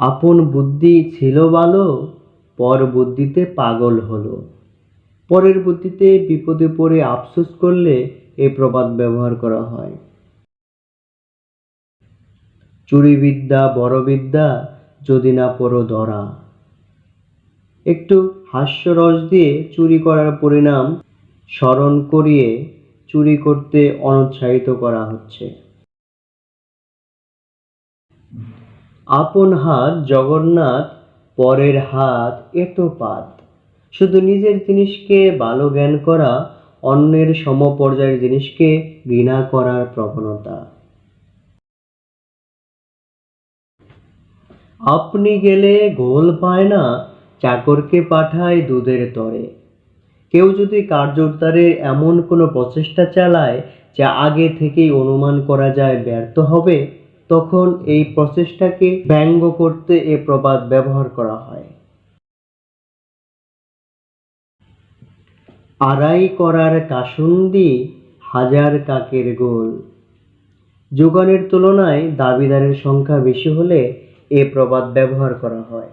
আপন বুদ্ধি ছিল ভালো, পর বুদ্ধিতে পাগল হলো। পরের বুদ্ধিতে বিপদে পড়ে আফসোস করলে এই প্রবাদ ব্যবহার করা হয়। চুরি বিদ্যা বড় বিদ্যা যদি না পড়ো ধরা। একটু হাস্যরস দিয়ে চুরি করার পরিণাম স্মরণ করিয়ে চুরি করতে অনুৎসাহিত করা হচ্ছে। আপন হাত জগন্নাথ, পরের হাত এটো পাত শুধু নিজের জিনিসকে ভালো জ্ঞান করা, অন্যের সমপর্যায়ের জিনিসকে ঘৃণা করার প্রবণতা। আপনি গেলে গোল পায় না, চাকরকে পাঠায় দুধের তরে। কেউ যদি কার্যোদ্ধারের এমন কোনো প্রচেষ্টা চালায়, যা আগে থেকেই অনুমান করা যায় ব্যর্থ হবে তখন এই প্রচেষ্টাকে ব্যঙ্গ করতে এ প্রবাদ ব্যবহার করা হয়। আড়াই করার কাসুন্দি হাজার কাকের গোল। যোগানের তুলনায় দাবিদারের সংখ্যা বেশি হলে এ প্রবাদ ব্যবহার করা হয়।